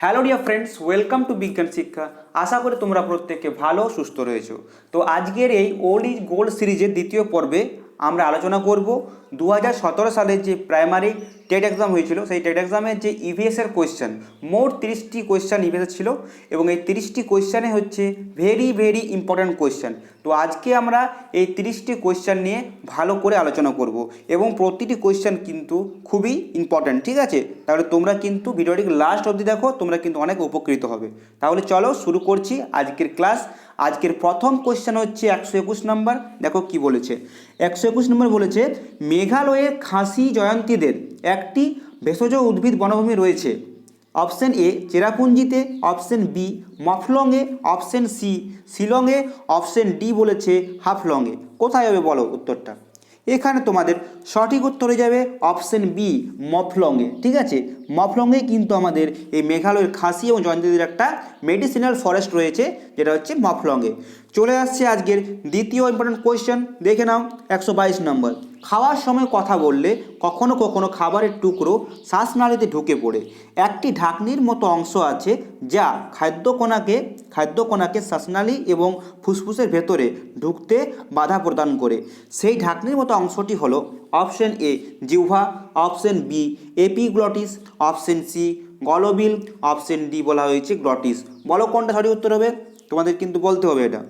Hello dear friends welcome to বিজ্ঞান শিক্ষা আশা করি তোমরা প্রত্যেকে ভালো, সুস্থ রয়েছো। তো আজকের এই ওল্ড ইজ গোল্ড সিরিজের দ্বিতীয় পর্বে আমরা আলোচনা করব দু সালের যে প্রাইমারি টেট এক্সাম হয়েছিল, সেই টেট এক্সামের যে ইভিএসের কোয়েশ্চেন মোট তিরিশটি কোয়েশ্চেন ইভিএস ছিল এবং এই তিরিশটি কোয়েশ্চেনে হচ্ছে ভেরি ভেরি ইম্পর্ট্যান্ট কোয়েশ্চেন তো আজকে আমরা এই তিরিশটি কোয়েশ্চেন নিয়ে ভালো করে আলোচনা করব এবং প্রতিটি কোয়েশ্চেন কিন্তু খুবই ইম্পর্ট্যান্ট ঠিক আছে? তাহলে তোমরা কিন্তু ভিডিওটি লাস্ট অবধি দেখো, তোমরা কিন্তু অনেক উপকৃত হবে। তাহলে চলো শুরু করছি আজকের ক্লাস আজকের প্রথম কোয়েশ্চেন হচ্ছে একশো একুশ নম্বর দেখো কি বলেছে। একশো একুশ নম্বর বলেছে মেঘালয়ের খাসি জয়ন্তীদের একটি ভেষজ উদ্ভিদ বনভূমি রয়েছে। অপশন এ চেরাপুঞ্জিতে, অপশন বি মফলংয়ে, অপশন সি শিলংয়ে, অপশন ডি বলেছে হাফলংয়ে। কোথায় হবে বলো উত্তরটা? এখানে তোমাদের সঠিক উত্তর হয়ে যাবে অপশন বি মফলংয়ে। ঠিক আছে? মফলংয়ে কিন্তু আমাদের এই মেঘালয়ের খাসি এবং জয়ন্তীদের একটা মেডিসিনাল ফরেস্ট রয়েছে, যেটা হচ্ছে মফলংয়ে। চলে আসছে আজকের দ্বিতীয় ইম্পর্টেন্ট কোয়েশ্চেন দেখে নাও, একশো বাইশ নম্বর। খাওয়ার সময় কথা বললে কখনো কখনো খাবারের টুকরো শ্বাসনালীতে ঢুকে পড়ে। একটি ঢাকনির মতো অংশ আছে যা খাদ্যকণাকে খাদ্যকণাকে শ্বাসনালী এবং ফুসফুসের ভেতরে ঢুকতে বাধা প্রদান করে। সেই ঢাকনির মতো অংশটি হলো অপশন এ জিহ্বা, option B epiglottis, option C গলবিল, option D বলা হয়েছে গ্লটিস। বলো কোনটা সঠিক উত্তর হবে? তোমাদের কিন্তু বলতে হবে এটা।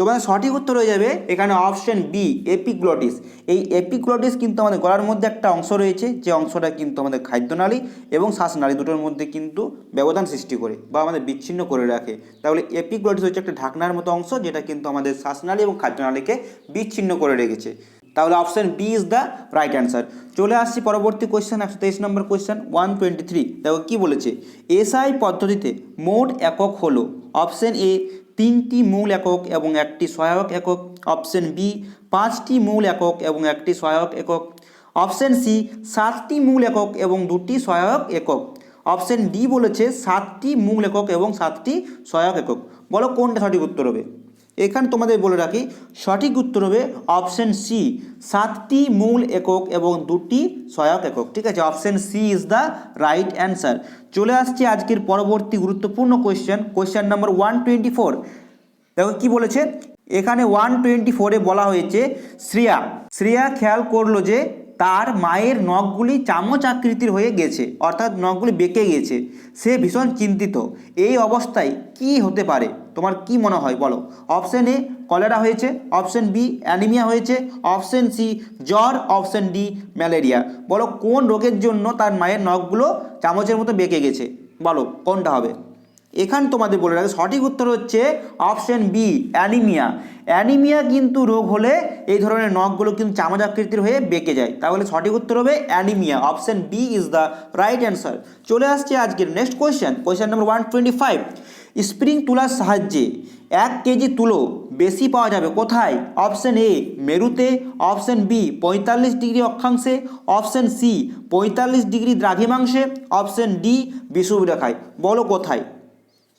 তোমাদের সঠিক উত্তর হয়ে যাবে এখানে অপশন বি এপিগ্লটিস এই এপিগ্লটিস কিন্তু আমাদের গলার মধ্যে একটা অংশ রয়েছে, যে অংশটা কিন্তু আমাদের খাদ্যনালী এবং শ্বাসনালী দুটোর মধ্যে কিন্তু ব্যবধান সৃষ্টি করে বা আমাদের বিচ্ছিন্ন করে রাখে। তাহলে এপিগ্লটিস হচ্ছে একটা ঢাকনার মতো অংশ, যেটা কিন্তু আমাদের শ্বাসনালী এবং খাদ্যনালীকে বিচ্ছিন্ন করে রেখেছে। তাহলে option B is the right answer চলে আসছি পরবর্তী কোয়েশ্চেন একশো তেইশ নম্বর কোয়েশ্চেন ওয়ান টোয়েন্টি থ্রি দেখো কী বলেছে? এসআই পদ্ধতিতে মোট একক হলো। অপশন এ তিনটি মূল একক এবং একটি সহায়ক একক। অপশন বি, পাঁচটি মূল একক এবং একটি সহায়ক একক। অপশন সি, সাতটি মূল একক এবং দুটি সহায়ক একক। অপশন ডি বলেছে সাতটি মূল একক এবং সাতটি সহায়ক একক। বলো কোনটা সঠিক উত্তর হবে? এখানে তোমাদের বলে রাখি, সঠিক উত্তর হবে অপশন সি সাতটি মূল একক এবং দুটি সহায়ক একক, ঠিক আছে? Option C is the right answer চলে আসছে আজকের পরবর্তী গুরুত্বপূর্ণ question question number one twenty four দেখো কী বলেছে? এখানে ওয়ান টোয়েন্টি ফোরে বলা হয়েছে, শ্রেয়া শ্রেয়া খেয়াল করল যে তার মায়ের নখগুলি চামচ আকৃতির হয়ে গেছে, অর্থাৎ নখগুলি বেঁকে গেছে। সে ভীষণ চিন্তিত, এই অবস্থায় কি হতে পারে? তোমার কি মনে হয় বলো? অপশন এ, কলেরা হয়েছে। অপশন বি, অ্যানিমিয়া হয়েছে। অপশন সি, জ্বর। Option D, malaria. বলো কোন রোগের জন্য তার মায়ের নখগুলো চামচের মতো বেঁকে গেছে? বলো, কোনটা হবে? এখানে তোমাদের বলে রাখে, সঠিক উত্তর হচ্ছে অপশন বি অ্যানিমিয়া অ্যানিমিয়া কিন্তু রোগ হলে এই ধরনের নখগুলো কিন্তু চামচ আকৃতির হয়ে বেঁকে যায়। তাহলে সঠিক উত্তর হবে anaemia option B is the right answer চলে আসছে আজকের next question question number one twenty five spring তুলার সাহায্যে এক কেজি তুলো বেশি পাওয়া যাবে কোথায়? অপশন এ মেরুতে। অপশন বি পঁয়তাল্লিশ ডিগ্রি অক্ষাংশে। অপশন সি পঁয়তাল্লিশ ডিগ্রি দ্রাঘিমাংশে। অপশন ডি বিষুবরেখায়। বলো কোথায়?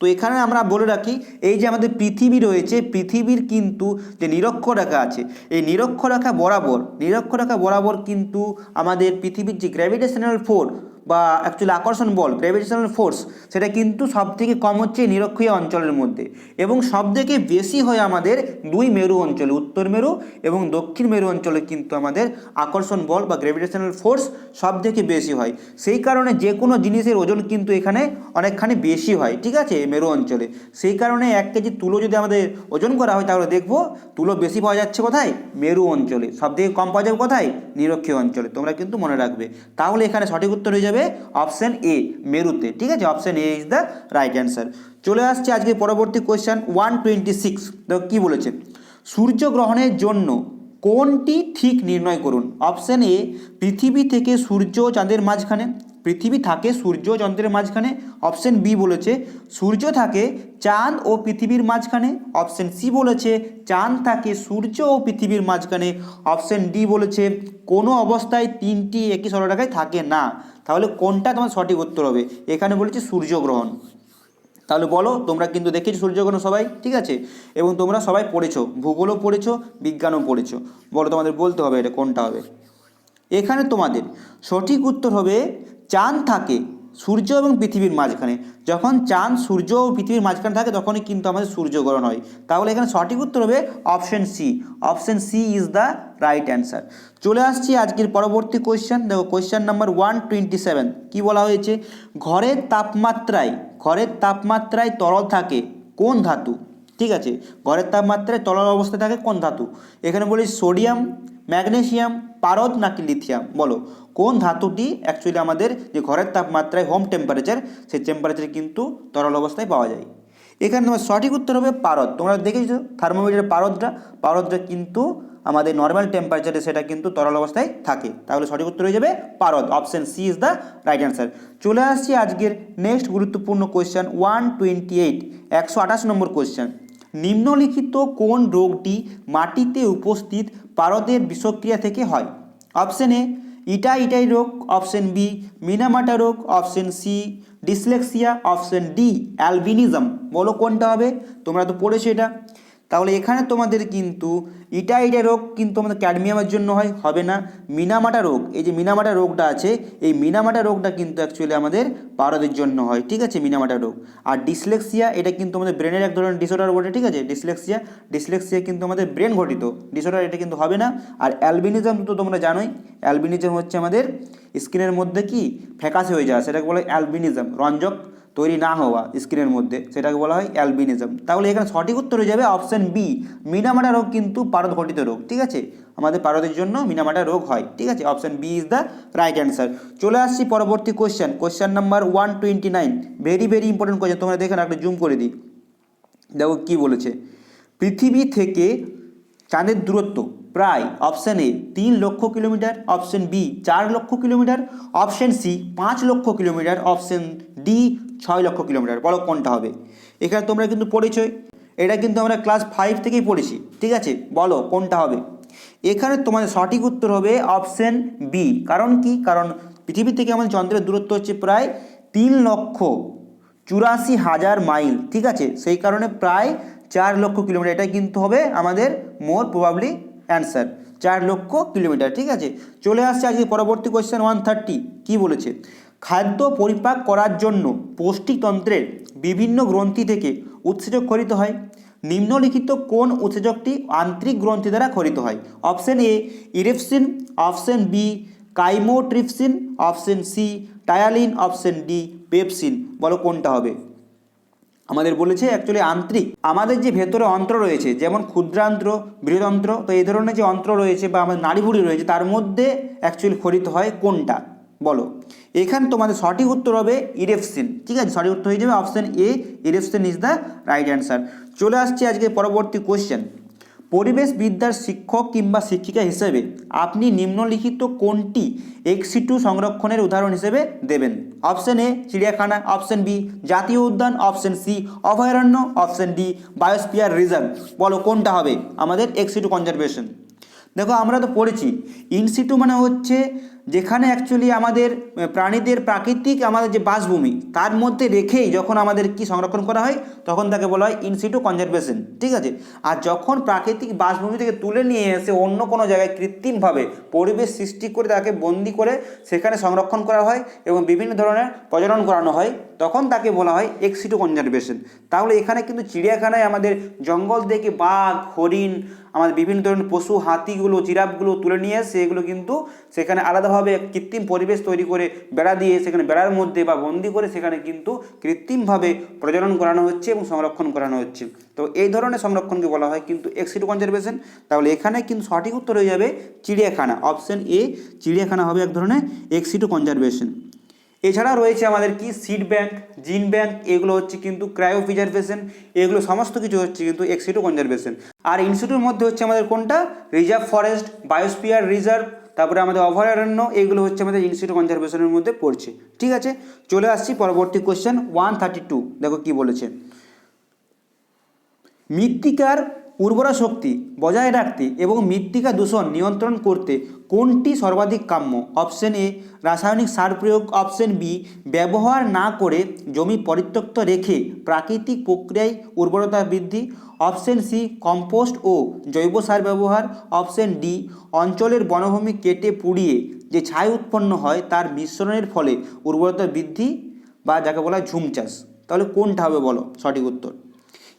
তো এখানে আমরা বলে রাখি, এই যে আমাদের পৃথিবী রয়েছে, পৃথিবীর কিন্তু যে নিরক্ষরেখা আছে, এই নিরক্ষরেখা বরাবর নিরক্ষরেখা বরাবর কিন্তু আমাদের পৃথিবীর যে গ্র্যাভিটেশনাল ফোর্স বা অ্যাকচুয়ালি আকর্ষণ বল গ্র্যাভিটেশনাল ফোর্স সেটা কিন্তু সব থেকে কম হচ্ছে নিরক্ষীয় অঞ্চলের মধ্যে। এবং সব থেকে বেশি হয় আমাদের দুই মেরু অঞ্চলে, উত্তর মেরু এবং দক্ষিণ মেরু অঞ্চলে কিন্তু আমাদের আকর্ষণ বল বা গ্র্যাভিটেশনাল ফোর্স সব থেকে বেশি হয়। সেই কারণে যে কোনো জিনিসের ওজন কিন্তু এখানে অনেকখানি বেশি হয়, ঠিক আছে মেরু অঞ্চলে। সেই কারণে এক কেজি তুলো যদি আমাদের ওজন করা হয়, তাহলে দেখব তুলো বেশি পাওয়া যাচ্ছে কোথায়? মেরু অঞ্চলে। সব থেকে কম পাওয়া যাবে কোথায়? নিরক্ষীয় অঞ্চলে। তোমরা কিন্তু মনে রাখবে। তাহলে এখানে সঠিক উত্তর হয়ে যাবে। অপশন এ, মেরুতে। ঠিক আছে? Option A is the right answer চলে আসছে আজকে পরবর্তী কোয়েশ্চান ওয়ান টোয়েন্টি সিক্স দেখো কী বলেছে? সূর্যগ্রহণের জন্য কোনটি ঠিক নির্ণয় করুন? অপশান এ, পৃথিবী থেকে সূর্য চাঁদের মাঝখানে। পৃথিবী থাকে সূর্য চন্দ্রের মাঝখানে। অপশন বি বলেছে, সূর্য থাকে চাঁদ ও পৃথিবীর মাঝখানে। অপশন সি বলেছে, চাঁদ থাকে সূর্য ও পৃথিবীর মাঝখানে। অপশন ডি বলেছে, কোনো অবস্থায় তিনটি একই সরলরেখায় থাকে না। তাহলে কোনটা তোমার সঠিক উত্তর হবে? এখানে বলেছে সূর্যগ্রহণ। তাহলে বলো, তোমরা কিন্তু দেখেছ সূর্যগ্রহণ সবাই, ঠিক আছে? এবং তোমরা সবাই পড়েছো, ভূগোলও পড়েছো, বিজ্ঞানও পড়েছো। বলো তোমাদের বলতে হবে এটা কোনটা হবে। এখানে তোমাদের সঠিক উত্তর হবে, চাঁদ থাকে। সূর্য এবং পৃথিবীর মাঝখানে। যখন চাঁদ, সূর্য ও পৃথিবীর মাঝখানে থাকে, তখনই কিন্তু আমাদের সূর্যগ্রহণ হয়। তাহলে এখানে সঠিক উত্তর হবে option C. Option C is the right answer. চলে আসছি আজকের পরবর্তী কোয়েশ্চেন। দেখো, question number one twenty seven কী বলা হয়েছে? ঘরের তাপমাত্রায় ঘরের তাপমাত্রায় তরল থাকে কোন ধাতু? ঠিক আছে, ঘরের তাপমাত্রায় তরল অবস্থায় থাকে কোন ধাতু? এখানে বলি সোডিয়াম, ম্যাগনেসিয়াম, পারদ নাকি লিথিয়াম? বলো। কোন ধাতুটি অ্যাকচুয়ালি আমাদের যে ঘরের তাপমাত্রায় হোম টেম্পারেচার সেই টেম্পারেচারে কিন্তু তরল অবস্থায় পাওয়া যায়। এখানে তোমার সঠিক উত্তর হবে পারদ। তোমরা দেখেছ থার্মোমিটারের পারদটা? পারদটা কিন্তু আমাদের নর্মাল টেম্পারেচারে সেটা কিন্তু তরল অবস্থায় থাকে। তাহলে সঠিক উত্তর হয়ে যাবে পারদ। Option C is the right answer চলে আসছি আজকের নেক্সট গুরুত্বপূর্ণ কোয়েশ্চেন ওয়ান টোয়েন্টি এইট একশো আঠাশ নম্বর কোয়েশ্চেন নিম্নলিখিত কোন রোগটি মাটিতে উপস্থিত পারদের বিষক্রিয়া থেকে হয়? অপশন এ ইটা ইটাই রোগ, অপশন বি মিনামাটা রোগ, option C dyslexia, option D albinism. বলো কোনটা হবে? তোমরা তো পড়েছো এটা। তাহলে এখানে তোমাদের কিন্তু ইটা ইটা রোগ কিন্তু আমাদের ক্যাডমিয়ামের জন্য হয়, হবে না। মিনামাটা রোগ, এই যে মিনামাটা রোগটা আছে, এই মিনামাটা রোগটা কিন্তু অ্যাকচুয়ালি আমাদের পারদের জন্য হয়, ঠিক আছে, মিনামাটা রোগ। আর ডিসলেক্সিয়া, এটা কিন্তু আমাদের ব্রেনের এক ধরনের ডিসঅর্ডার বটে, ঠিক আছে, ডিসলেক্সিয়া। ডিসলেক্সিয়া কিন্তু আমাদের ব্রেন ঘটিত ডিসঅর্ডার এটা কিন্তু হবে না। আর অ্যালবিনিজম তো তোমরা জানোই, অ্যালবিনিজম হচ্ছে আমাদের স্কিনের মধ্যে কি? ফ্যাকাসে হয়ে যাওয়া, সেটাকে বলা অ্যালবিনিজম, রঞ্জক। তৈরি না হওয়া স্কিনের মধ্যে, সেটাকে বলা হয় অ্যালবিনিজম। তাহলে এখানে সঠিক উত্তর হয়ে যাবে অপশন বি, মিনামাটা রোগ কিন্তু পারদ ঘটিত রোগ, ঠিক আছে? আমাদের পারদের জন্য মিনামাটা রোগ হয়, ঠিক আছে? Option B is the right answer চলে আসছি পরবর্তী question question number one twenty nine very very important question তোমরা দেখে না একটা জুম করে দিই। দেখো কী বলেছে, পৃথিবী থেকে চাঁদের দূরত্ব প্রায় অপশান এ তিন লক্ষ কিলোমিটার, অপশন বি চার লক্ষ কিলোমিটার, অপশন সি পাঁচ লক্ষ কিলোমিটার, অপশন ডি ছয় লক্ষ কিলোমিটার, বলো কোনটা হবে? এখানে তোমরা কিন্তু পড়েছই। এটা কিন্তু আমরা ক্লাস ফাইভ থেকেই পড়েছি, ঠিক আছে? বলো কোনটা হবে? এখানে তোমাদের সঠিক উত্তর হবে অপশন বি কারণ কি? কারণ পৃথিবী থেকে আমাদের চন্দ্রের দূরত্ব হচ্ছে প্রায় তিন লক্ষ চুরাশি হাজার মাইল, ঠিক আছে? সেই কারণে প্রায় চার লক্ষ কিলোমিটার। এটা কিন্তু হবে আমাদের মোর প্রবাবলি অ্যান্সার চার লক্ষ কিলোমিটার, ঠিক আছে? চলে আসছে আজকে পরবর্তী কোয়েশ্চেন ওয়ান থার্টি কী বলেছে? খাদ্য পরিপাক করার জন্য পৌষ্টিকতন্ত্রের বিভিন্ন গ্রন্থি থেকে উৎসেচক খরিত হয়। নিম্নলিখিত কোন উৎসেচকটি আন্তরিক গ্রন্থি দ্বারা খরিত হয়? Option A, erepsin, option B, chymotrypsin, option C, ptyalin, option D, pepsin. বলো কোনটা হবে? আমাদের বলেছে অ্যাকচুয়ালি আন্তরিক। আমাদের যে ভেতরে অন্ত্র রয়েছে, যেমন ক্ষুদ্রান্ত্র, বৃহদন্ত্র, তো এই ধরনের যে অন্ত্র রয়েছে বা আমাদের নাড়িভুড়ি রয়েছে, তার মধ্যে অ্যাকচুয়ালি খরিত হয় কোনটা? বলো। এখানে তোমাদের সঠিক উত্তর হবে ইরেপসিন ঠিক আছে? সঠিক উত্তর হয়ে যাবে option A erepsin is the right answer চলে আসছে আজকে পরবর্তী কোশ্চেন পরিবেশ বিদ্যার শিক্ষক কিংবা শিক্ষিকা হিসেবে আপনি নিম্নলিখিত কোনটি এক্সিটু সংরক্ষণের উদাহরণ হিসেবে দেবেন? অপশন এ চিড়িয়াখানা। অপশন বি জাতীয় উদ্যান। অপশন সি অভয়ারণ্য। অপশন ডি বায়োস্পিয়ার রিজার্ভ বলো কোনটা হবে আমাদের এক্সিটু কনজারভেশন দেখো আমরা তো পড়েছি। ইনসিটু মানে হচ্ছে যেখানে অ্যাকচুয়ালি আমাদের প্রাণীদের প্রাকৃতিক আমাদের যে বাসভূমি, তার মধ্যে রেখেই যখন আমাদের কি সংরক্ষণ করা হয়, তখন তাকে বলা হয় ইনসিটু কনজারভেশন ঠিক আছে? আর যখন প্রাকৃতিক বাসভূমি থেকে তুলে নিয়ে এসে অন্য কোনো জায়গায় কৃত্রিমভাবে পরিবেশ সৃষ্টি করে তাকে বন্দি করে সেখানে সংরক্ষণ করা হয় এবং বিভিন্ন ধরনের প্রজনন করানো হয়, তখন তাকে বলা হয় এক্সিটু কনজারভেশন তাহলে এখানে কিন্তু চিড়িয়াখানায় আমাদের জঙ্গল থেকে বাঘ, হরিণ আমাদের বিভিন্ন ধরনের পশু, হাতিগুলো, জিরাফগুলো তুলে নিয়ে এসে এগুলো কিন্তু সেখানে আলাদাভাবে কৃত্রিম পরিবেশ তৈরি করে বেড়া দিয়ে সেখানে বেড়ার মধ্যে বা বন্দি করে সেখানে কিন্তু কৃত্রিমভাবে প্রজনন করানো হচ্ছে এবং সংরক্ষণ করানো হচ্ছে। তো এই ধরনের সংরক্ষণকে বলা হয় কিন্তু এক্সিটু কনজারভেশন তাহলে এখানে কিন্তু সঠিক উত্তর হয়ে যাবে চিড়িয়াখানা। অপশন এ চিড়িয়াখানা হবে এক ধরনের এক্সিটু কনজারভেশন এছাড়া রয়েছে আমাদের কি? সিড ব্যাংক জিন ব্যাংক এগুলো হচ্ছে কিন্তু ক্রায়ো প্রিজার্ভেশন এগুলো সমস্ত কিছু হচ্ছে কিন্তু এক্সিটু কনজারভেশন আর ইনস্টিটিউটের মধ্যে হচ্ছে আমাদের কোনটা? রিজার্ভ ফরেস্ট বায়োস্পিয়ার রিজার্ভ তারপরে আমাদের অভয়ারণ্য, এগুলো হচ্ছে আমাদের ইনস্টিটিউট কনজারভেশনের মধ্যে পড়ছে। ঠিক আছে? চলে আসছি পরবর্তী কোয়েশ্চেন ওয়ান থার্টি টু দেখো কি বলেছে। মৃত্তিকার উর্বরা শক্তি বজায় রাখতে এবং মৃত্তিকা দূষণ নিয়ন্ত্রণ করতে কোনটি সর্বাধিক কাম্য? অপশন এ, রাসায়নিক সার প্রয়োগ। অপশন বি, ব্যবহার না করে জমি পরিত্যক্ত রেখে প্রাকৃতিক প্রক্রিয়ায় উর্বরতা বৃদ্ধি। অপশন সি, কম্পোস্ট ও জৈব সার ব্যবহার। অপশন ডি, অঞ্চলের বনভূমি কেটে পুড়িয়ে যে ছাই উৎপন্ন হয় তার মিশ্রণের ফলে উর্বরতা বৃদ্ধি বা যাকে বলা হয় ঝুম চাষ। তাহলে কোনটা হবে বলো? সঠিক উত্তর।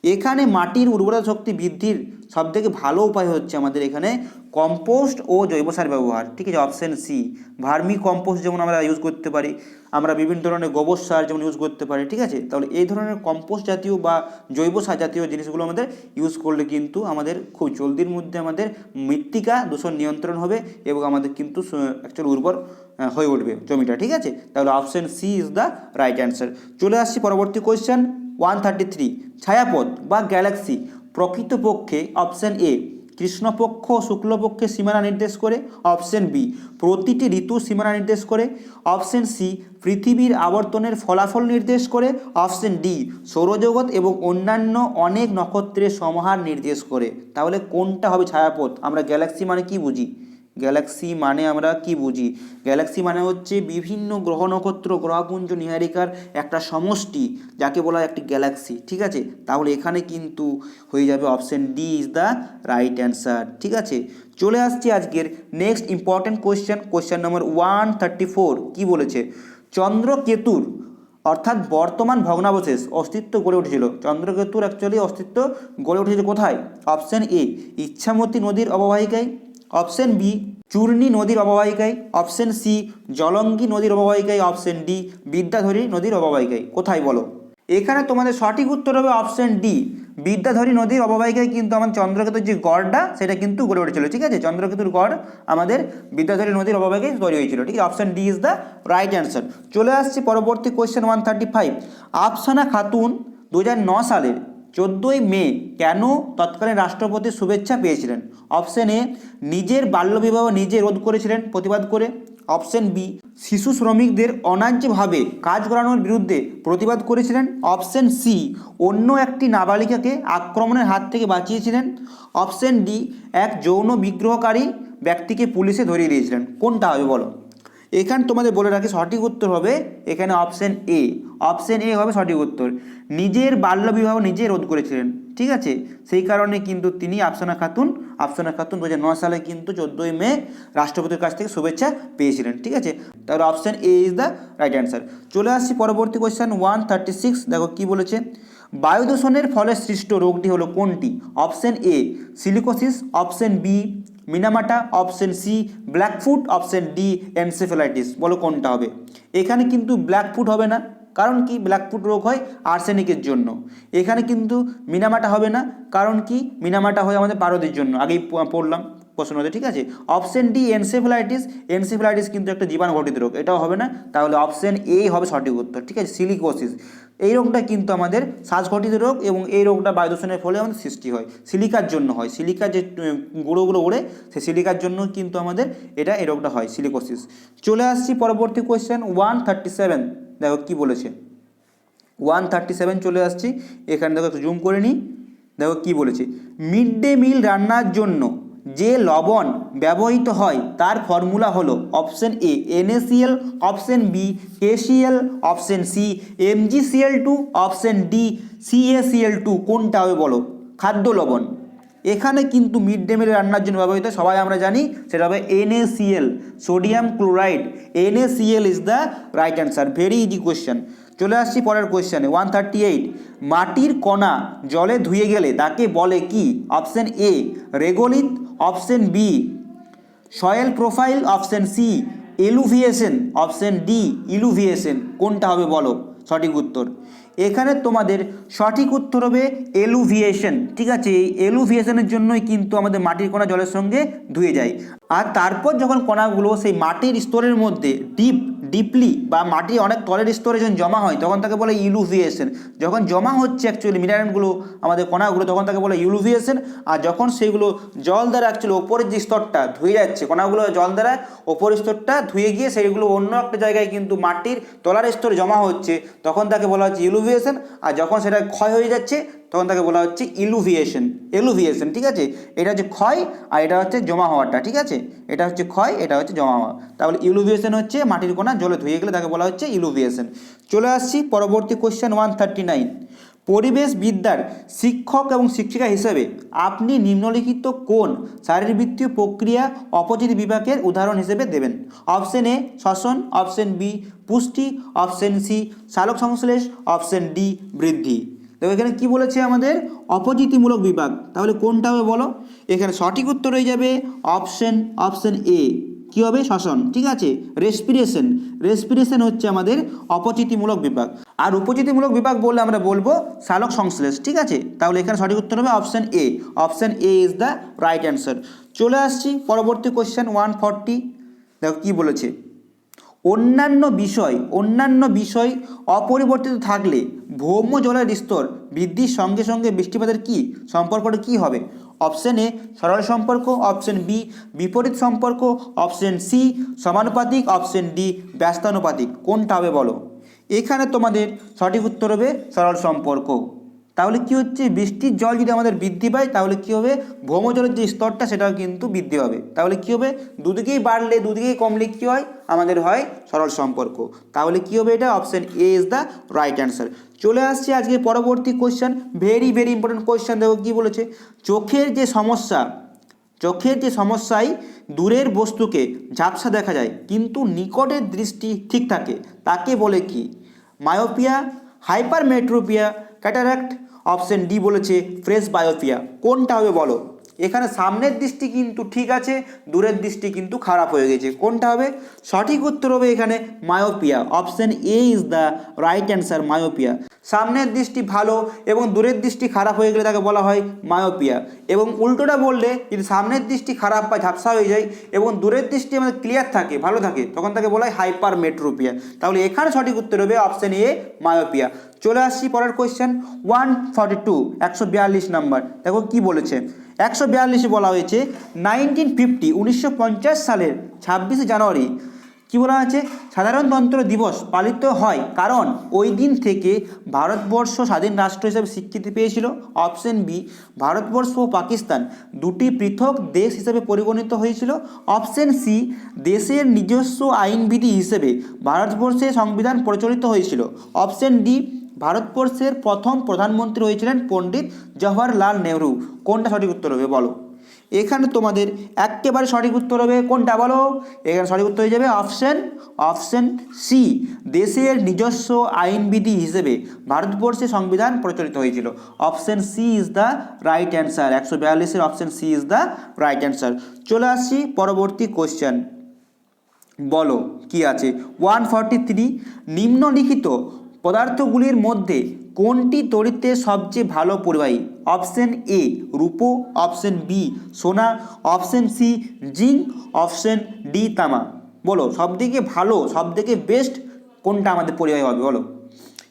এখানে মাটির উর্বরতা শক্তি বৃদ্ধির সবথেকে ভালো উপায় হচ্ছে আমাদের এখানে কম্পোস্ট ও জৈব সার ব্যবহার। ঠিক আছে অপশান সি ভার্মি কম্পোস্ট যেমন আমরা ইউজ করতে পারি, আমরা বিভিন্ন ধরনের গোবর সার যেমন ইউজ করতে পারি, ঠিক আছে? তাহলে এই ধরনের কম্পোস্ট জাতীয় বা জৈব সার জাতীয় জিনিসগুলো আমাদের ইউজ করলে কিন্তু আমাদের খুব জলদির মধ্যে আমাদের মৃত্তিকা দূষণ নিয়ন্ত্রণ হবে এবং আমাদের কিন্তু অ্যাকচুয়াল উর্বর হয়ে উঠবে জমিটা, ঠিক আছে? তাহলে option C is the right answer চলে আসছি পরবর্তী কোয়েশ্চেন থার্টি থ্রি, ছায়াপথ বা গ্যালাক্সি, প্রকৃতপক্ষে অপশান এ, কৃষ্ণপক্ষ শুক্লপক্ষের সীমানা নির্দেশ করে, অপশন বি, প্রতিটি ঋতু সীমানা নির্দেশ করে, অপশন সি, পৃথিবীর আবর্তনের ফলাফল নির্দেশ করে, অপশন ডি, সৌরজগৎ এবং অন্যান্য অনেক নক্ষত্রের সমাহার নির্দেশ করে। তাহলে কোনটা হবে ছায়াপথ? আমরা গ্যালাক্সি মানে কি বুঝি? গ্যালাক্সি মানে আমরা কি বুঝি? গ্যালাক্সি মানে হচ্ছে বিভিন্ন গ্রহ নক্ষত্র গ্রহপুঞ্জ নিহারিকার একটা সমষ্টি, যাকে বলা হয় একটি গ্যালাক্সি, ঠিক আছে? তাহলে এখানে কিন্তু হয়ে যাবে option D is the right answer, ঠিক আছে? চলে আসছি আজকের next important question question number one thirty four, কী বলেছে? চন্দ্রকেতুর, অর্থাৎ বর্তমান ভগ্নাবশেষ অস্তিত্ব গড়ে উঠেছিল। চন্দ্রকেতুর অ্যাকচুয়ালি অস্তিত্ব গড়ে উঠেছিল কোথায়? অপশন এ, ইচ্ছামতী নদীর অববাহিকায়। অপশন বি, চূর্ণী নদীর অববাহিকায়। অপশন সি, জলঙ্গি নদীর অববাহিকায়। অপশন ডি, বিদ্যাধরী নদীর অববাহিকায়। কোথায় বলো? এখানে তোমাদের সঠিক উত্তর হবে অপশন ডি, বিদ্যাধরী নদীর অববাহিকায়। কিন্তু আমার চন্দ্রকেতুর যে গড়টা, সেটা কিন্তু গড়ে উঠেছিল, ঠিক আছে? চন্দ্রকেতুর গড় আমাদের বিদ্যাধরী নদীর অববাহিকায় তৈরি হয়েছিল, ঠিক আছে? Option D is the right answer. চলে আসছি পরবর্তী question one thirty five. Afsana Khatun দু সালের চোদ্দোই মে কেন তৎকালীন রাষ্ট্রপতির শুভেচ্ছা পেয়েছিলেন? অপশন এ, নিজের বাল্যবিবাহ নিজে রোধ করেছিলেন, প্রতিবাদ করে। অপশন বি, শিশু শ্রমিকদের অন্যায্যভাবে কাজ করানোর বিরুদ্ধে প্রতিবাদ করেছিলেন। অপশন সি, অন্য একটি নাবালিকাকে আক্রমণের হাত থেকে বাঁচিয়েছিলেন। অপশন ডি, এক যৌন বিগ্রহকারী ব্যক্তিকে পুলিশে ধরিয়ে দিয়েছিলেন। কোনটা হবে বলো? এখানে তোমাদের বলে রাখি সঠিক উত্তর হবে এখানে অপশন এ অপশন এ হবে সঠিক উত্তর। নিজের বাল্যবিবাহ নিজে রোধ করেছিলেন, ঠিক আছে? সেই কারণে কিন্তু তিনি আফসানা খাতুন আফসানা খাতুন দু হাজার নয় সালে কিন্তু চোদ্দোই মে রাষ্ট্রপতির কাছ থেকে শুভেচ্ছা পেয়েছিলেন, ঠিক আছে? তাহলে option A is the right answer চলে আসছি পরবর্তী কোয়েশ্চেন ওয়ান থার্টি সিক্স দেখো কী বলেছে? বায়ু দূষণের ফলে সৃষ্ট রোগটি হলো কোনটি? Option A silicosis option B Minamata option C blackfoot option D, encephalitis. বলো কোনটা হবে? এখানে কিন্তু ব্ল্যাকফুট হবে না। কারণ কি? ব্ল্যাকফুট রোগ হয় আর্সেনিকের জন্য। এখানে কিন্তু মিনামাটা হবে না। কারণ কি? মিনামাটা হয় আমাদের পারদের জন্য। আগেই পড়লাম প্রশ্নতে, ঠিক আছে? Option D, encephalitis. এনসেফেলাইটিস কিন্তু একটা জীবাণু ঘটিত রোগ। এটাও হবে না। তাহলে অপশন এ হবে সঠিক উত্তর, ঠিক আছে? সিলিকোসিস। এই রোগটা কিন্তু আমাদের শ্বাসঘটিত রোগ এবং এই রোগটা বায়ু দূষণের ফলে আমাদের সৃষ্টি হয়, সিলিকার জন্য হয়। সিলিকার যে গুঁড়োগুলো ওড়ে সেই সিলিকার জন্য কিন্তু আমাদের এটা, এই রোগটা হয়, সিলিকোসিস। চলে আসছি পরবর্তী কোয়েশ্চেন ওয়ান থার্টি সেভেন দেখো কী বলেছে। ওয়ান থার্টি সেভেন চলে আসছি। এখানে দেখো, একটু জুম করে নিই। দেখো কী বলেছে। মিড ডে মিল রান্নার জন্য যে লবণ ব্যবহৃত হয় তার ফর্মুলা হলো option A NaCl option B KCl option C MgCl two option D CaCl two কোনটা হবে বলো? খাদ্য লবণ। এখানে কিন্তু মিড ডে মিল রান্নার জন্য ব্যবহৃত, সবাই আমরা জানি, সেটা হবে NaCl sodium chloride. NaCl is the right answer very easy question চলে আসছি পরের কোয়েশ্চেনে ওয়ান থার্টি এইট মাটির কণা জলে ধুয়ে গেলে তাকে বলে কি? Option A regolith option B, soil profile, option C eluviation option D illuviation কোনটা হবে বলো? সঠিক উত্তর। এখানে তোমাদের সঠিক উত্তর হবে এলুভিয়েশন। ঠিক আছে, এই এলুভিয়েশনের জন্যই কিন্তু আমাদের মাটির কণা জলের সঙ্গে ধুয়ে যায়। আর তারপর যখন কণাগুলো সেই মাটির স্তরের মধ্যে ডিপ, ডিপলি বা মাটি অনেক তলের স্তরে যখন জমা হয়, তখন তাকে বলে ইলুভিয়েশন। যখন জমা হচ্ছে অ্যাকচুয়ালি মিনারেলগুলো, আমাদের কণাগুলো, তখন তাকে বলে ইলুভিয়েশন। আর যখন সেইগুলো জল দ্বারা অ্যাকচুয়ালি ওপরের যে স্তরটা ধুয়ে যাচ্ছে, কণাগুলো জল দ্বারা ওপরের স্তরটা ধুয়ে গিয়ে সেইগুলো অন্য একটা জায়গায় কিন্তু মাটির তলার স্তরে জমা হচ্ছে, তখন তাকে বলা হচ্ছে ইলুভিয়েশন, আর যখন সেটা ক্ষয় হয়ে যাচ্ছে, তখন তাকে বলা হচ্ছে ইলুভিয়েশন, এলুভিয়েশন, ঠিক আছে? এটা হচ্ছে ক্ষয়, আর এটা হচ্ছে জমা হওয়াটা, ঠিক আছে? এটা হচ্ছে ক্ষয়, এটা হচ্ছে জমা হওয়া। তাহলে ইলুভিয়েশন হচ্ছে মাটির কোনা জলে ধুয়ে গেলে তাকে বলা হচ্ছে ইলুভিয়েশন। চলে আসছি পরবর্তী কোয়েশ্চেন ওয়ান থার্টি নাইন পরিবেশ বিদ্যার শিক্ষক এবং শিক্ষিকা হিসেবে আপনি নিম্নলিখিত কোন শারীরবৃত্তীয় প্রক্রিয়া অপোজিট বিভাগের উদাহরণ হিসেবে দেবেন? অপশন এ, শ্বসন, অপশন বি, পুষ্টি, অপশন সি, সালোক সংশ্লেষ, অপশন ডি, বৃদ্ধি। দেখো, এখানে কি বলেছে আমাদের? অপজিতিমূলক বিভাগ। তাহলে কোনটা হবে বলো? এখানে সঠিক উত্তর হয়ে যাবে অপশন অপশন এ। কি হবে? শ্বসন, ঠিক আছে? রেসপিরেশন রেসপিরেশন হচ্ছে আমাদের অপচিতিমূলক বিভাগ আর উপচিতিমূলক বিভাগ বললে আমরা বলব সালোক সংশ্লেষ, ঠিক আছে? তাহলে এখানে সঠিক উত্তর হবে option A option A is the right answer চলে আসছি পরবর্তী কোয়েশ্চেন ওয়ান ফর্টি দেখো কী বলেছে? অন্যান্য বিষয় অন্যান্য বিষয় অপরিবর্তিত থাকলে ভৌম জলের স্তর বৃদ্ধির সঙ্গে সঙ্গে বৃষ্টিপাতের কি? সম্পর্কটা কি হবে? অপশন এ সরল সম্পর্ক, অপশন বি বিপরীত সম্পর্ক, অপশন সি সমানুপাতিক, অপশন ডি ব্যস্তানুপাতিক। কোনটা হবে বলো? এখানে তোমাদের সঠিক উত্তর হবে সরল সম্পর্ক। তাহলে কি হচ্ছে? বৃষ্টির জল যদি আমাদের বৃদ্ধি পায়, তাহলে কি হবে? ভৌমজলের যে স্তরটা, সেটাও কিন্তু বৃদ্ধি হবে তাহলে কি হবে? দুদিকেই বাড়লে, দুদিকেই কমলে কি হয়? আমাদের হয় সরল সম্পর্ক। তাহলে কি হবে এটা? Option A is the right answer চলে আসছে আজকে পরবর্তী question very very important question দেখো কী বলেছে? চোখের যে সমস্যা, চোখের যে সমস্যায় দূরের বস্তুকে ঝাপসা দেখা যায়, কিন্তু নিকটের দৃষ্টি ঠিক থাকে। তাকে বলে কি? Myopia hypermetropia cataract option D বলেছে ফ্রেশ বায়োপিয়া কোনটা হবে বলো? এখানে সামনের দৃষ্টি কিন্তু ঠিক আছে, দূরের দৃষ্টি কিন্তু খারাপ হয়ে গেছে। কোনটা হবে? সঠিক উত্তর হবে এখানে myopia option A is the right answer myopia সামনের দৃষ্টি ভালো এবং দূরের দৃষ্টি খারাপ হয়ে গেলে তাকে বলা হয় মায়োপিয়া এবং উল্টোটা বললে যদি সামনের দৃষ্টি খারাপ বা ঝাপসা হয়ে যায় এবং দূরের দৃষ্টি আমাদের ক্লিয়ার থাকে, ভালো থাকে, তখন তাকে বলা হয় হাইপার মেট্রোপিয়া তাহলে এখানে সঠিক উত্তর হবে অপশন এ মায়োপিয়া চলে আসছি পরের কোয়েশ্চেন ওয়ান ফর্টি টু একশো বিয়াল্লিশ নাম্বার দেখো কি বলেছে। একশো বিয়াল্লিশে বলা হয়েছে নাইনটিন ফিফটি উনিশশো পঞ্চাশ সালের ছাব্বিশে জানুয়ারি, কি বলা আছে? সাধারণতন্ত্র দিবস পালিত হয় কারণ ওই দিন থেকে ভারতবর্ষ স্বাধীন রাষ্ট্র হিসেবে স্বীকৃতি পেয়েছিল। অপশন বি ভারতবর্ষ ও পাকিস্তান দুটি পৃথক দেশ হিসেবে পরিগণিত হয়েছিল। অপশন সি দেশের নিজস্ব আইনবিধি হিসেবে ভারতবর্ষে সংবিধান প্রচলিত হয়েছিল। অপশন ডি ভারতবর্ষের প্রথম প্রধানমন্ত্রী হয়েছিলেন পণ্ডিত জওহরলাল নেহরু। কোনটা সঠিক উত্তর হবে বলো? এখানে তোমাদের একেবারে সঠিক উত্তর হবে কোনটা বলো? এখানে সঠিক উত্তর হয়ে যাবে অপশন অপশন সি, দেশের নিজস্ব আইনবিধি হিসেবে ভারতবর্ষে সংবিধান প্রচলিত হয়েছিল। Option C is the right answer. একশো বিয়াল্লিশের option C is the right answer. চলে আসছি পরবর্তী কোশ্চেন। বলো, কি আছে? ওয়ান ফর্টি থ্রি, নিম্নলিখিত পদার্থগুলির মধ্যে কোনটি তড়িতে সবচেয়ে ভালো পরিবাহী? অপশন এ রূপো। অপশন বি সোনা। Option C zinc. Option D তামা। বলো, সবথেকে ভালো, সবথেকে বেস্ট কোনটা আমাদের পরিবাহী হবে? বলো।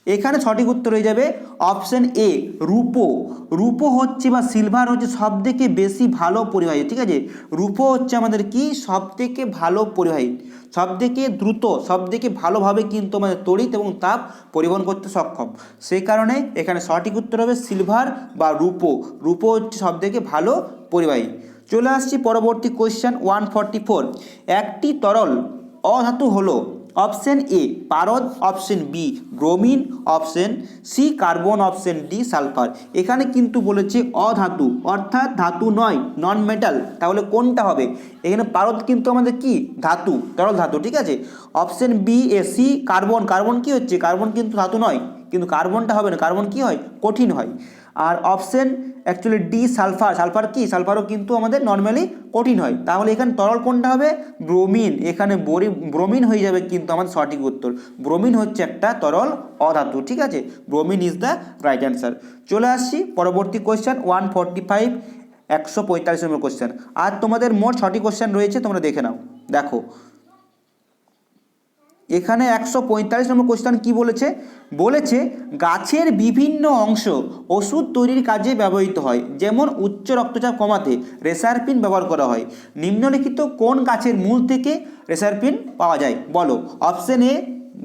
এখানে সঠিক উত্তর হয়ে যাবে অপশন এ, রূপো। রূপো হচ্ছে বা সিলভার হচ্ছে সব থেকে বেশি ভালো পরিবাহী, ঠিক আছে? রূপো হচ্ছে আমাদের কি? সব থেকে ভালো পরিবাহী। সব থেকে দ্রুত সব থেকে ভালোভাবে কিন্তু আমাদের তড়িৎ এবং তাপ পরিবহন করতে সক্ষম। সেই কারণে এখানে সঠিক উত্তর হবে সিলভার বা রূপো। রূপো হচ্ছে সব থেকে ভালো পরিবাহী। চলে আসছি পরবর্তী কোয়েশ্চেন ওয়ান ফোর একটি তরল অধাতু হলো অপশন এ পারদ, option B bromine, option C carbon, option D sulphur. এখানে কিন্তু বলেছে অধাতু, অর্থাৎ ধাতু নয় নন মেটাল তাহলে কোনটা হবে? এখানে পারদ কিন্তু আমাদের কি? ধাতু, তরল ধাতু, ঠিক আছে? Option B A C carbon. Carbon কি হচ্ছে? কার্বন কিন্তু ধাতু নয়, কিন্তু কার্বনটা হবে না। কার্বন কি হয়? কঠিন হয়। আর option actually D sulphur sulphur কি? সালফারও কিন্তু আমাদের নর্মালি কঠিন হয়। তাহলে এখানে তরল কোনটা হবে? ব্রোমিন এখানে বরি ব্রোমিন হয়ে যাবে কিন্তু আমাদের সঠিক উত্তর। ব্রোমিন হচ্ছে একটা তরল অধাতু, ঠিক আছে? Bromine is the right answer চলে আসছি পরবর্তী কোয়েশ্চেন ওয়ান ফর্টি ফাইভ একশো পঁয়তাল্লিশ নম্বর কোয়েশ্চেন আর তোমাদের মোট ছটি কোয়েশ্চেন রয়েছে, তোমরা দেখে নাও। দেখো এখানে একশো পঁয়তাল্লিশ নম্বর কোশ্চেন কি বলেছে? বলেছে, গাছের বিভিন্ন অংশ ওষুধ তৈরির কাজে ব্যবহৃত হয়, যেমন উচ্চ রক্তচাপ কমাতে রেসারপিন ব্যবহার করা হয়। নিম্নলিখিত কোন গাছের মূল থেকে রেসারপিন পাওয়া যায়? বলো অপশন এ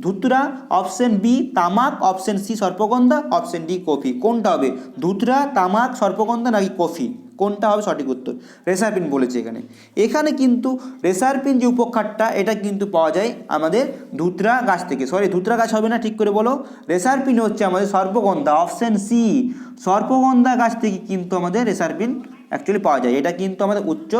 ধুতরা অপশন বি তামাক অপশন সি সর্পগন্ধা অপশন ডি কফি। কোনটা হবে? ধুতরা, তামাক, সর্পগন্ধা নাকি কফি? কোনটা হবে সঠিক উত্তর? রেসারপিন বলেছে এখানে। এখানে কিন্তু রেসারপিন যে উপকারটা এটা কিন্তু পাওয়া যায় আমাদের ধুতরা গাছ থেকে। সরি ধুতরা গাছ হবে না, ঠিক করে বলো। রেসারপিন হচ্ছে আমাদের সর্পগন্ধা, অপশান সি সর্পগন্ধা গাছ থেকে কিন্তু আমাদের রেসারপিন অ্যাকচুয়ালি পাওয়া যায়। এটা কিন্তু আমাদের উচ্চ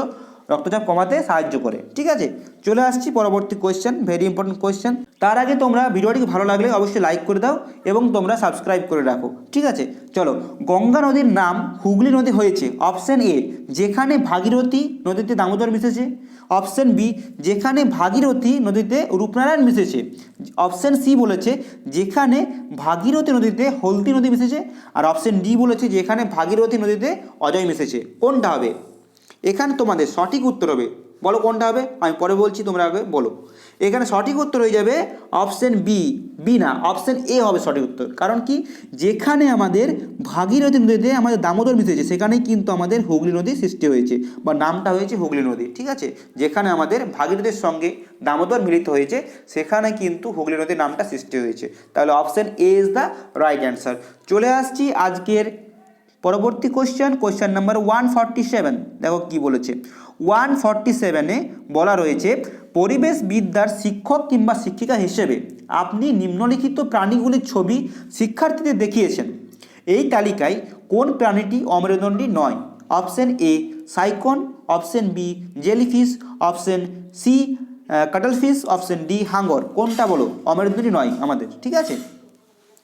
রক্তচাপ কমাতে সাহায্য করে, ঠিক আছে? চলে আসছি পরবর্তী কোয়েশ্চেন ভেরি ইম্পর্টেন্ট কোয়েশ্চেন তার আগে তোমরা ভিডিওটি ভালো লাগলে অবশ্যই লাইক করে দাও এবং তোমরা সাবস্ক্রাইব করে রাখো, ঠিক আছে? চলো, গঙ্গা নদীর নাম হুগলি নদী হয়েছে অপশন এ যেখানে ভাগীরথী নদীতে দামোদর মিশেছে। অপশন বি যেখানে ভাগীরথী নদীতে রূপনারায়ণ মিশেছে। অপশন সি বলেছে, যেখানে ভাগীরথী নদীতে হলদি নদী মিশেছে। আর অপশন ডি বলেছে, যেখানে ভাগীরথী নদীতে অজয় মিশেছে। কোনটা হবে? এখানে তোমাদের সঠিক উত্তর হবে। বলো কোনটা হবে? আমি পরে বলছি, তোমরা আগে বলো। এখানে সঠিক উত্তর হয়ে যাবে অপশন বি বি না অপশন এ হবে সঠিক উত্তর। কারণ কি? যেখানে আমাদের ভাগীরথী নদীতে আমাদের দামোদর মিশেছে সেখানেই কিন্তু আমাদের হুগলি নদী সৃষ্টি হয়েছে, বা নামটা হয়েছে হুগলি নদী, ঠিক আছে? যেখানে আমাদের ভাগীরথীর সঙ্গে দামোদর মিলিত হয়েছে, সেখানে কিন্তু হুগলি নদীর নামটা সৃষ্টি হয়েছে। তাহলে option A is the right answer চলে আসছি আজকের পরবর্তী question question number one forty seven দেখো কি বলেছে। ওয়ান ফর্টি সেভেনে বলা রয়েছে, পরিবেশ বিদ্যার শিক্ষক কিংবা শিক্ষিকা হিসেবে আপনি নিম্নলিখিত প্রাণীগুলির ছবি শিক্ষার্থীদের দেখিয়েছেন। এই তালিকায় কোন প্রাণীটি অমেরুদণ্ডী নয়? Option A sycon. Option B jellyfish option C cuttlefish option D হাঙ্গর। কোনটা বলো? অমেরুদণ্ডী নয় আমাদের। ঠিক আছে?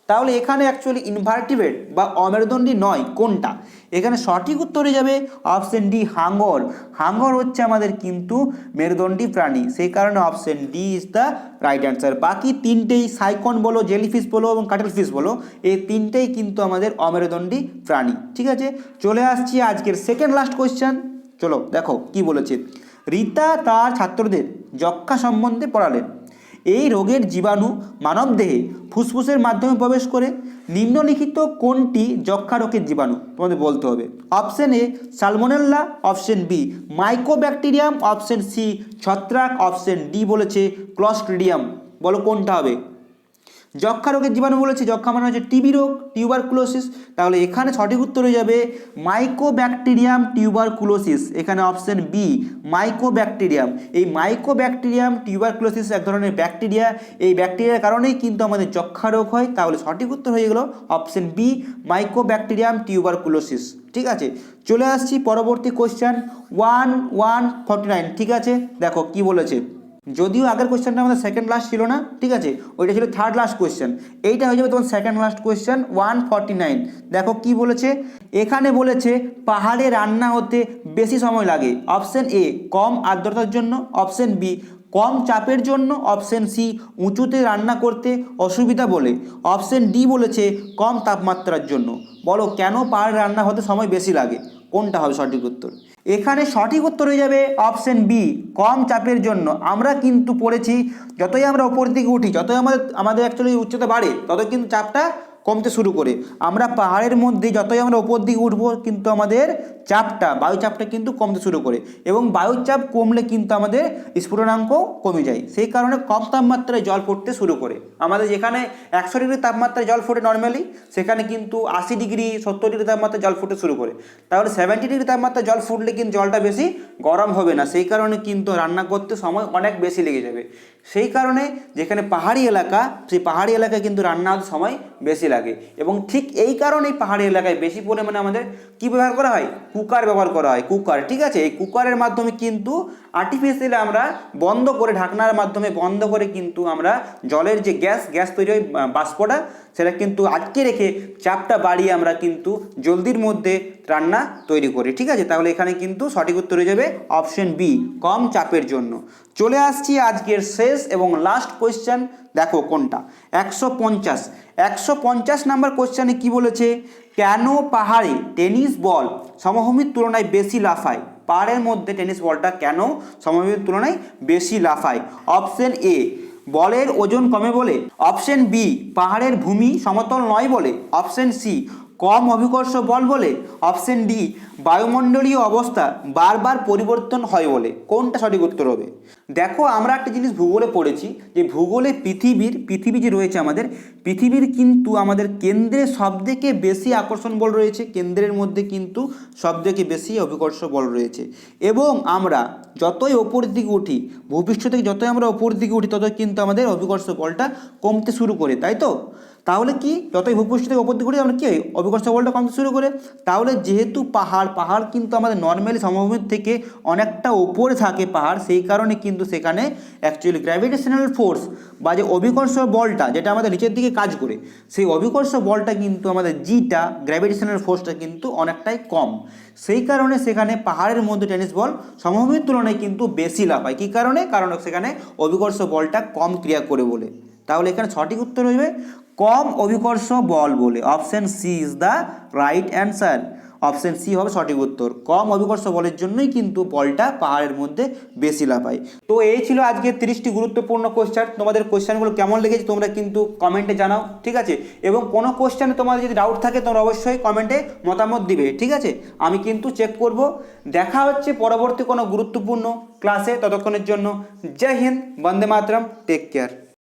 তাহলে এখানে অ্যাকচুয়ালি ইনভার্টিভেট বা অমেরুদণ্ডী নয়, কোনটা? এখানে সঠিক উত্তরে যাবে অপশন ডি হাঙ্গর। হাঙ্গর হচ্ছে আমাদের কিন্তু মেরুদণ্ডী প্রাণী, সেই কারণে option D is the right answer বাকি তিনটেই সাইকন বলো, জেলিফিশ বলো এবং কাটল ফিশ বলো, এই তিনটেই কিন্তু আমাদের অমেরুদণ্ডী প্রাণী, ঠিক আছে? চলে আসছি আজকের সেকেন্ড লাস্ট কোয়েশ্চেন চলো, দেখো, কি বলেছে? রীতা তার ছাত্রদের যক্ষা সম্বন্ধে পড়ালেন। এই রোগের জীবাণু মানবদেহে ফুসফুসের মাধ্যমে প্রবেশ করে। নিম্নলিখিত কোনটি যক্ষা রোগের জীবাণু? তোমাদের বলতে হবে। Option A, salmonella, option B, mycobacterium, option C, ছত্রাক, অপশন ডি বলেছে ক্লস্ট্রিডিয়াম। বলো কোনটা হবে? যক্ষা রোগের জীবাণু বলেছে যক্ষা মানে হচ্ছে টিবি রোগ টিউবার টিউবারকুলোসিস। তাহলে এখানে সঠিক উত্তর হয়ে যাবে মাইকোব্যাকটেরিয়াম টিউবারকুলোসিস এখানে অপশন বি মাইকোব্যাকটেরিয়াম এই মাইকোব্যাকটেরিয়াম টিউবারকুলোসিস এক ধরনের ব্যাকটেরিয়া এই ব্যাকটেরিয়ার কারণেই কিন্তু আমাদের যক্ষা রোগ হয়। তাহলে সঠিক উত্তর হয়ে গেল অপশন বি মাইকোব্যাকটেরিয়াম টিউবারকুলোসিস ঠিক আছে? চলে আসছি পরবর্তী question one one forty nine ঠিক আছে? দেখো কি বলেছে। যদিও আগের কোয়েশ্চেনটা আমাদের সেকেন্ড লাস্ট ছিল না, ঠিক আছে? ওইটা ছিল থার্ড লাস্ট কোয়েশ্চেন এইটা হয়ে যাবে তোমার second last question one forty nine দেখো কি বলেছে? এখানে বলেছে, পাহাড়ে রান্না হতে বেশি সময় লাগে। অপশন এ কম আর্দ্রতার জন্য। অপশন বি কম চাপের জন্য। অপশন সি উঁচুতে রান্না করতে অসুবিধা বলে। অপশন ডি বলেছে, কম তাপমাত্রার জন্য। বলো কেন পাহাড়ে রান্না হতে সময় বেশি লাগে? কোনটা হবে সঠিক উত্তর? এখানে সঠিক উত্তর হয়ে যাবে অপশন বি কম চাপের জন্য। আমরা কিন্তু পড়েছি, যতই আমরা ওপর দিকে উঠি, যতই আমাদের আমাদের অ্যাকচুয়ালি উচ্চতা বাড়ে তত কিন্তু চাপটা কমতে শুরু করে। আমরা পাহাড়ের মধ্যে যতই আমরা ওপর দিকে উঠবো, কিন্তু আমাদের চাপটা বায়ুচাপটা কিন্তু কমতে শুরু করে এবং বায়ুচাপ কমলে কিন্তু আমাদের স্ফুটনাঙ্ক কমে যায়। সেই কারণে কম তাপমাত্রায় জল ফুটতে শুরু করে। আমাদের যেখানে একশো ডিগ্রি তাপমাত্রায় জল ফোটে নর্মালি সেখানে কিন্তু আশি ডিগ্রি, সত্তর ডিগ্রি তাপমাত্রায় জল ফুটতে শুরু করে। তাহলে সেভেন্টি ডিগ্রি তাপমাত্রায় জল ফুটলে কিন্তু জলটা বেশি গরম হবে না। সেই কারণে কিন্তু রান্না করতে সময় অনেক বেশি লেগে যাবে। সেই কারণে যেখানে পাহাড়ি এলাকা, সেই পাহাড়ি এলাকায় কিন্তু রান্নার সময় বেশি লাগে। এবং ঠিক এই কারণেই পাহাড়ি এলাকায় বেশি পরিমাণে আমাদের কী ব্যবহার করা হয়? কুকার ব্যবহার করা হয়, কুকার। ঠিক আছে, এই কুকারের মাধ্যমে কিন্তু আর্টিফিশিয়ালি আমরা বন্ধ করে ঢাকনার মাধ্যমে বন্ধ করে কিন্তু আমরা জলের যে গ্যাস গ্যাস তৈরি হয় বাষ্পটা, সেটা কিন্তু আটকে রেখে চাপটা বাড়িয়ে আমরা কিন্তু জলদির মধ্যে রান্না তৈরি করি, ঠিক আছে? তাহলে এখানে কিন্তু সঠিক উত্তর হয়ে যাবে অপশন বি কম চাপের জন্য। চলে আসছি আজকের শেষ এবং লাস্ট কোয়েশ্চেন দেখো কোনটা? একশো পঞ্চাশ। একশো পঞ্চাশ নাম্বার কোয়েশ্চেনে কি বলেছে? কেন পাহাড়ে টেনিস বল সমভূমির তুলনায় বেশি লাফায়? পাহাড়ের মধ্যে টেনিস বলটা কেন সমবেগের তুলনায় বেশি লাফায়? অপশন এ, বলের ওজন কমে বলে। অপশন বি, পাহাড়ের ভূমি সমতল নয় বলে। অপশন সি, কম অভিকর্ষ বল বলে। অপশন ডি বায়ুমণ্ডলীয় অবস্থা বারবার পরিবর্তন হয় বলে। কোনটা সঠিক উত্তর হবে? দেখো, আমরা একটা জিনিস ভূগোলে পড়েছি যে ভূগোলে পৃথিবীর, পৃথিবী যে রয়েছে আমাদের, পৃথিবীর কিন্তু আমাদের কেন্দ্রে সবথেকে বেশি আকর্ষণ বল রয়েছে, কেন্দ্রের মধ্যে কিন্তু সবথেকে বেশি অভিকর্ষ বল রয়েছে। এবং আমরা যতই ওপর দিকে উঠি, ভূপৃষ্ঠ থেকে যতই আমরা ওপর দিকে উঠি, ততই কিন্তু আমাদের অভিকর্ষ বলটা কমতে শুরু করে, তাই তো? তাহলে কি, যতই ভূপৃষ্ঠ থেকে ওপর দিকে উঠি, আমরা কি? অভিকর্ষ বলটা কমতে শুরু করে? তাহলে যেহেতু পাহাড় পাহাড় কিন্তু আমাদের নর্মালি সমভূমির থেকে অনেকটা ওপরে থাকে পাহাড়, সেই কারণে কিন্তু সেখানে অ্যাকচুয়ালি গ্র্যাভিটেশনাল ফোর্স বা যে অভিকর্ষ বলটা যেটা আমাদের নিচের দিকে কাজ করে, সেই অভিকর্ষ বলটা কিন্তু আমাদের জিটা গ্র্যাভিটেশনাল ফোর্সটা কিন্তু অনেকটাই কম। সেই কারণে সেখানে পাহাড়ের মধ্যে টেনিস বল সমভূমির তুলনায় কিন্তু বেশি লাভ হয়। কী কারণে? কারণ সেখানে অভিকর্ষ বলটা কম ক্রিয়া করে বলে। তাহলে এখানে সঠিক উত্তর হইবে, কম অভিকর্ষ বল বলে। Option C is the right answer option C হবে সঠিক উত্তর। কম অভিকর্ষ বলের জন্যই কিন্তু বলটা পাহাড়ের মধ্যে বেশি লাফায়। তো এই ছিল আজকে তিরিশটি গুরুত্বপূর্ণ কোশ্চেন তোমাদের কোশ্চেনগুলো কেমন লেগেছে তোমরা কিন্তু কমেন্টে জানাও, ঠিক আছে? এবং কোনো কোশ্চেনে তোমাদের যদি ডাউট থাকে, তোমরা অবশ্যই কমেন্টে মতামত দিবে, ঠিক আছে? আমি কিন্তু চেক করব। দেখা হচ্ছে পরবর্তী কোনো গুরুত্বপূর্ণ ক্লাসে ততক্ষণের জন্য। Jai Hind, Vande Mataram take care